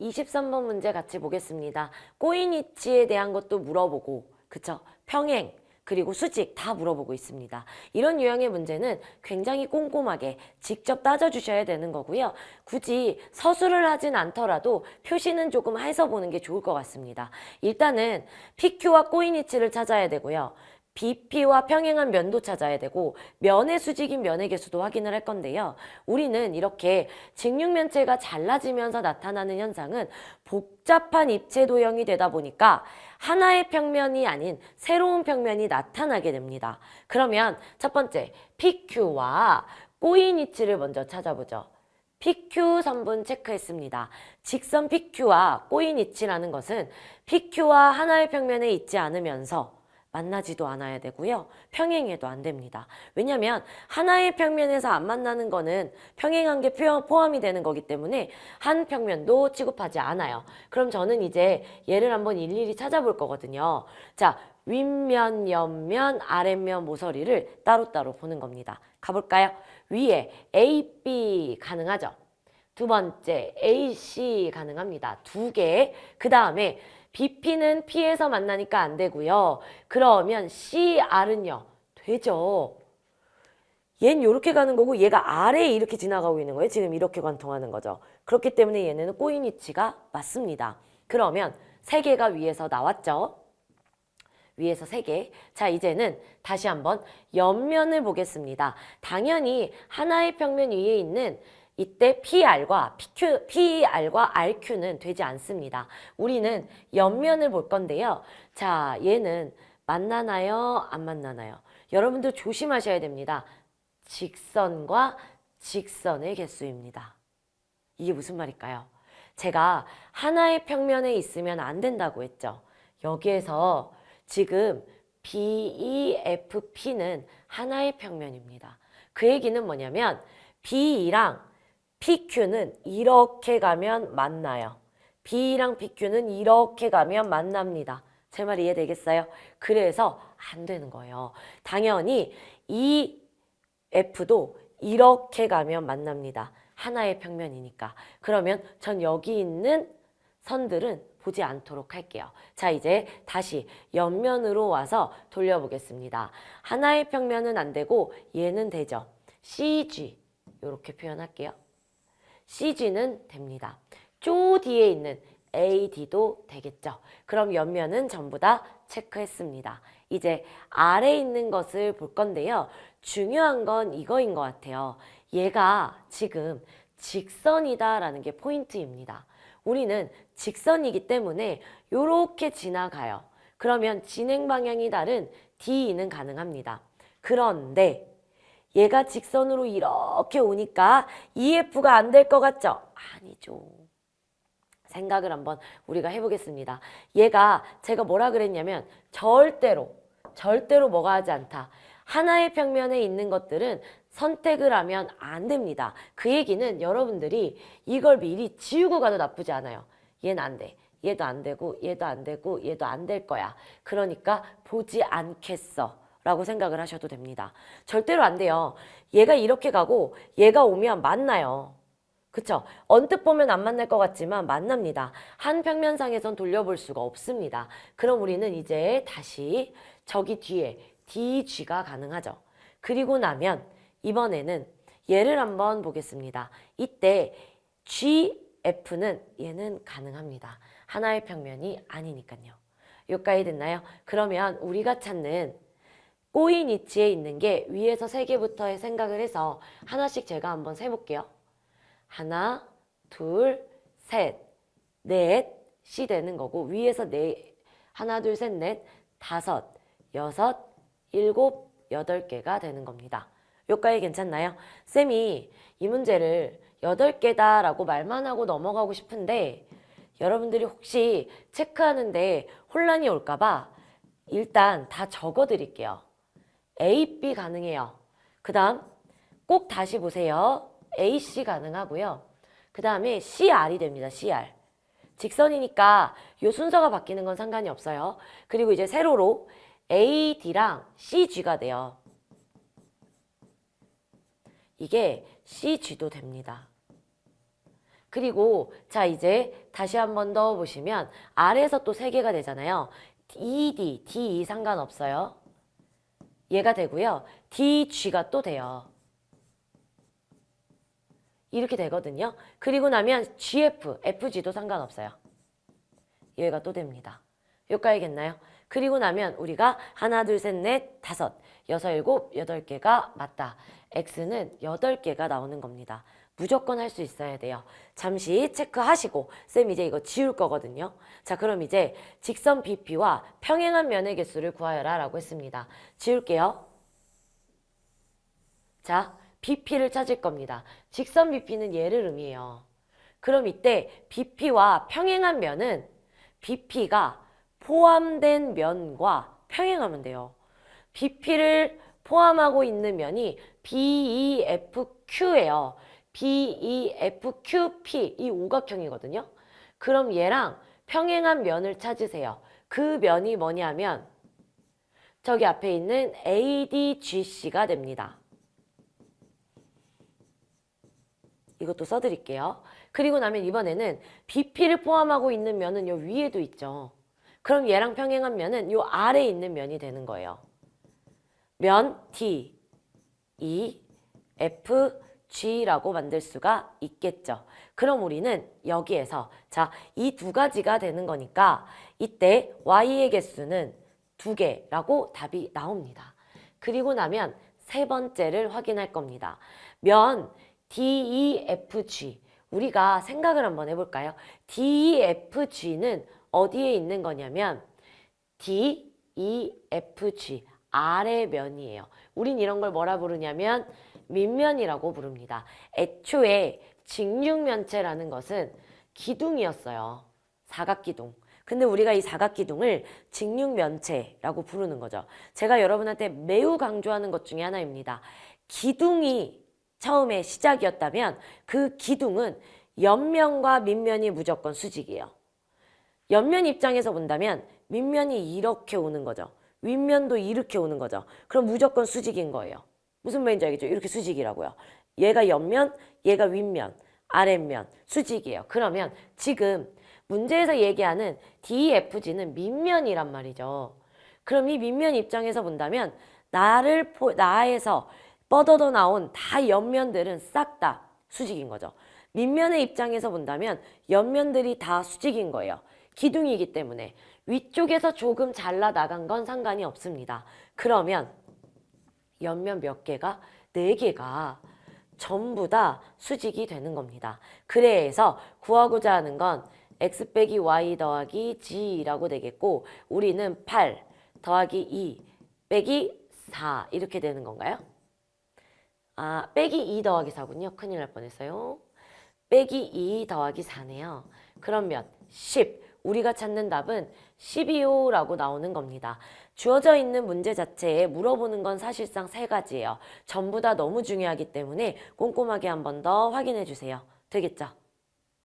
23번 문제 같이 보겠습니다. 꼬인 위치에 대한 것도 물어보고, 그쵸? 평행, 그리고 수직 다 물어보고 있습니다. 이런 유형의 문제는 굉장히 꼼꼼하게 직접 따져주셔야 되는 거고요. 굳이 서술을 하진 않더라도 표시는 조금 해서 보는 게 좋을 것 같습니다. 일단은 PQ와 꼬인 위치를 찾아야 되고요. BP와 평행한 면도 찾아야 되고 면의 수직인 면의 개수도 확인을 할 건데요. 우리는 이렇게 직육면체가 잘라지면서 나타나는 현상은 복잡한 입체 도형이 되다 보니까 하나의 평면이 아닌 새로운 평면이 나타나게 됩니다. 그러면 첫 번째 PQ와 꼬인 위치를 먼저 찾아보죠. PQ 선분 체크했습니다. 직선 PQ와 꼬인 위치라는 것은 PQ와 하나의 평면에 있지 않으면서 만나지도 않아야 되고요. 평행해도 안 됩니다. 왜냐하면 하나의 평면에서 안 만나는 거는 평행한 게 포- 포함이 되는 거기 때문에 한 평면도 취급하지 않아요. 그럼 저는 이제 얘를 한번 일일이 찾아볼 거거든요. 자, 윗면, 옆면, 아랫면 모서리를 따로따로 보는 겁니다. 가볼까요? 위에 A, B 가능하죠? 두 번째 AC 가능합니다. 두 개. 그 다음에 BP는 P에서 만나니까 안 되고요. 그러면 CR은요. 되죠. 얘는 이렇게 가는 거고 얘가 아래에 이렇게 지나가고 있는 거예요. 지금 이렇게 관통하는 거죠. 그렇기 때문에 얘네는 꼬인 위치가 맞습니다. 그러면 세 개가 위에서 나왔죠. 위에서 세 개. 자, 이제는 다시 한번 옆면을 보겠습니다. 당연히 하나의 평면 위에 있는 이때 PR과 PQ, PR과 RQ는 되지 않습니다. 우리는 옆면을 볼 건데요. 자, 얘는 만나나요? 안 만나나요? 여러분들 조심하셔야 됩니다. 직선과 직선의 개수입니다. 이게 무슨 말일까요? 제가 하나의 평면에 있으면 안 된다고 했죠. 여기에서 지금 BEFP는 하나의 평면입니다. 그 얘기는 뭐냐면 BE랑 PQ는 이렇게 가면 만나요. B랑 PQ는 이렇게 가면 만납니다. 제 말 이해되겠어요? 그래서 안 되는 거예요. 당연히 이 F도 이렇게 가면 만납니다. 하나의 평면이니까. 그러면 전 여기 있는 선들은 보지 않도록 할게요. 자, 이제 다시 옆면으로 와서 돌려보겠습니다. 하나의 평면은 안 되고 얘는 되죠. CG 이렇게 표현할게요. CG는 됩니다. 쪼 뒤에 있는 AD도 되겠죠. 그럼 옆면은 전부 다 체크했습니다. 이제 아래 있는 것을 볼 건데요. 중요한 건 이거인 것 같아요. 얘가 지금 직선이다 라는 게 포인트입니다. 우리는 직선이기 때문에 이렇게 지나가요. 그러면 진행 방향이 다른 D는 가능합니다. 그런데 얘가 직선으로 이렇게 오니까 EF가 안 될 것 같죠? 아니죠. 생각을 한번 우리가 해보겠습니다. 얘가 제가 뭐라 그랬냐면 절대로 절대로 뭐가 하지 않다. 하나의 평면에 있는 것들은 선택을 하면 안 됩니다. 그 얘기는 여러분들이 이걸 미리 지우고 가도 나쁘지 않아요. 얘는 안 돼. 얘도 안 되고 얘도 안 되고 얘도 안 될 거야. 그러니까 보지 않겠어. 라고 생각을 하셔도 됩니다. 절대로 안 돼요. 얘가 이렇게 가고 얘가 오면 만나요. 그쵸? 언뜻 보면 안 만날 것 같지만 만납니다. 한 평면상에선 돌려볼 수가 없습니다. 그럼 우리는 이제 다시 저기 뒤에 DG가 가능하죠. 그리고 나면 이번에는 얘를 한번 보겠습니다. 이때 GF는 얘는 가능합니다. 하나의 평면이 아니니까요. 여기까지 됐나요? 그러면 우리가 찾는 꼬인 위치에 있는 게 위에서 세 개부터 생각을 해서 하나씩 제가 한번 세볼게요. 하나, 둘, 셋, 넷이 되는 거고 위에서 네 하나, 둘, 셋, 넷, 다섯, 여섯, 일곱, 여덟 개가 되는 겁니다. 여기까지 괜찮나요? 쌤이 이 문제를 여덟 개다 라고 말만 하고 넘어가고 싶은데 여러분들이 혹시 체크하는데 혼란이 올까봐 일단 다 적어 드릴게요. A, B 가능해요. 그 다음 꼭 다시 보세요. AC 가능하고요. 그 다음에 CR이 됩니다. CR. 직선이니까 요 순서가 바뀌는 건 상관이 없어요. 그리고 이제 세로로 AD랑 CG가 돼요. 이게 CG도 됩니다. 그리고 자 이제 다시 한 번 더 보시면 아래에서 또 세 개가 되잖아요. ED, DE 상관없어요. 얘가 되고요. DG가 또 돼요. 이렇게 되거든요. 그리고 나면 GF, FG도 상관없어요. 얘가 또 됩니다. 여기까지겠나요? 그리고 나면 우리가 하나, 둘, 셋, 넷, 다섯, 여섯, 일곱, 여덟 개가 맞다. X는 여덟 개가 나오는 겁니다. 무조건 할 수 있어야 돼요. 잠시 체크하시고 쌤 이제 이거 지울 거거든요. 자 그럼 이제 직선 BP와 평행한 면의 개수를 구하여라 라고 했습니다. 지울게요. 자 BP를 찾을 겁니다. 직선 BP는 얘를 의미해요. 그럼 이때 BP와 평행한 면은 BP가 포함된 면과 평행하면 돼요. BP를 포함하고 있는 면이 BEFQ예요. BEFQP 이 오각형이거든요. 그럼 얘랑 평행한 면을 찾으세요. 그 면이 뭐냐면 저기 앞에 있는 ADGC가 됩니다. 이것도 써드릴게요. 그리고 나면 이번에는 BP를 포함하고 있는 면은 요 위에도 있죠. 그럼 얘랑 평행한 면은 요 아래에 있는 면이 되는 거예요. 면 D, E, F, G라고 만들 수가 있겠죠. 그럼 우리는 여기에서 자, 이 두 가지가 되는 거니까 이때 Y의 개수는 두 개라고 답이 나옵니다. 그리고 나면 세 번째를 확인할 겁니다. 면 DEFG 우리가 생각을 한번 해볼까요? DEFG는 어디에 있는 거냐면 DEFG 아래 면이에요. 우린 이런 걸 뭐라 부르냐면 밑면이라고 부릅니다. 애초에 직육면체라는 것은 기둥이었어요. 사각기둥. 근데 우리가 이 사각기둥을 직육면체라고 부르는 거죠. 제가 여러분한테 매우 강조하는 것 중에 하나입니다. 기둥이 처음에 시작이었다면 그 기둥은 옆면과 밑면이 무조건 수직이에요. 옆면 입장에서 본다면 밑면이 이렇게 오는 거죠. 윗면도 이렇게 오는 거죠. 그럼 무조건 수직인 거예요. 무슨 말인지 알겠죠? 이렇게 수직이라고요. 얘가 옆면, 얘가 윗면, 아랫면, 수직이에요. 그러면 지금 문제에서 얘기하는 DEFG는 밑면이란 말이죠. 그럼 이 밑면 입장에서 본다면 나를 포, 나에서 뻗어져 나온 다 옆면들은 싹 다 수직인 거죠. 밑면의 입장에서 본다면 옆면들이 다 수직인 거예요. 기둥이기 때문에 위쪽에서 조금 잘라 나간 건 상관이 없습니다. 그러면 옆면 몇 개가? 네 개가 전부 다 수직이 되는 겁니다. 그래서 구하고자 하는 건 x 빼기 y 더하기 g라고 되겠고 우리는 8 더하기 2 빼기 4 이렇게 되는 건가요? 아 빼기 2 더하기 4군요. 큰일 날 뻔했어요. 빼기 2 더하기 4네요. 그러면 10 우리가 찾는 답은 12호라고 나오는 겁니다. 주어져 있는 문제 자체에 물어보는 건 사실상 세 가지예요. 전부 다 너무 중요하기 때문에 꼼꼼하게 한 번 더 확인해 주세요. 되겠죠?